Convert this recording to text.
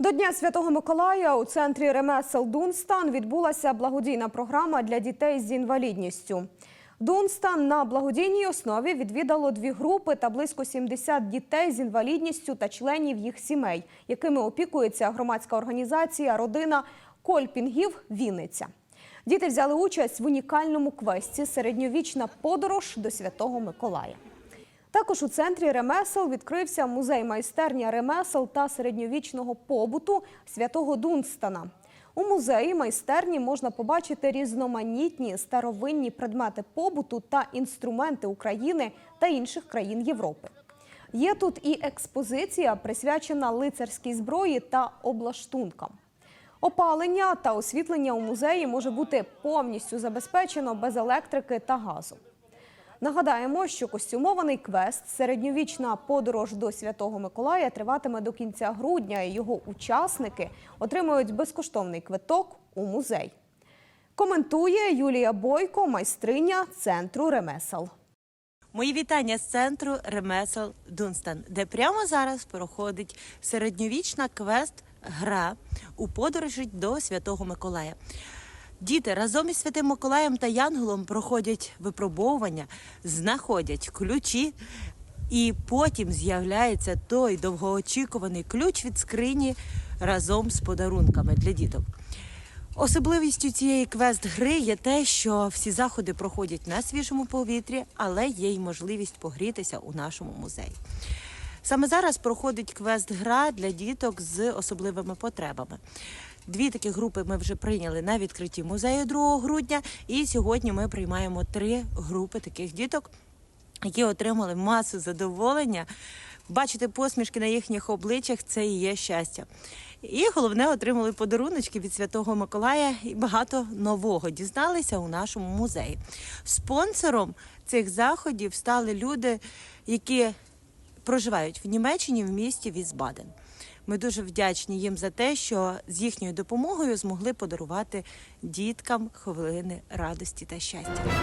До Дня Святого Миколая у центрі ремесел Дунстан відбулася благодійна програма для дітей з інвалідністю. Дунстан на благодійній основі відвідало дві групи та близько 70 дітей з інвалідністю та членів їх сімей, якими опікується громадська організація Родина Кольпінгів Вінниця. Діти взяли участь в унікальному квесті Середньовічна подорож до Святого Миколая. Також у центрі ремесел відкрився музей майстерня ремесел та середньовічного побуту святого Дунстана. У музеї майстерні можна побачити різноманітні старовинні предмети побуту та інструменти України та інших країн Європи. Є тут і експозиція, присвячена лицарській зброї та облаштункам. Опалення та освітлення у музеї може бути повністю забезпечено без електрики та газу. Нагадаємо, що костюмований квест середньовічна подорож до Святого Миколая триватиме до кінця грудня. і Його учасники отримують безкоштовний квиток у музей. Коментує Юлія Бойко, майстриня центру ремесел. Мої вітання з центру ремесел Дунстан, де прямо зараз проходить середньовічна квест-гра у подорожі до Святого Миколая. Діти разом із Святим Миколаєм та Янголом проходять випробовування, знаходять ключі, і потім з'являється той довгоочікуваний ключ від скрині разом з подарунками для діток. Особливістю цієї квест-гри є те, що всі заходи проходять на свіжому повітрі, але є й можливість погрітися у нашому музеї. Саме зараз проходить квест-гра для діток з особливими потребами. Дві такі групи ми вже прийняли на відкритті музею 2 грудня, і сьогодні ми приймаємо три групи таких діток, які отримали масу задоволення. Бачити посмішки на їхніх обличчях це і є щастя. І головне, отримали подаруночки від Святого Миколая і багато нового дізналися у нашому музеї. Спонсором цих заходів стали люди, які проживають в Німеччині в місті Візбаден. Ми дуже вдячні їм за те, що з їхньою допомогою змогли подарувати діткам хвилини радості та щастя.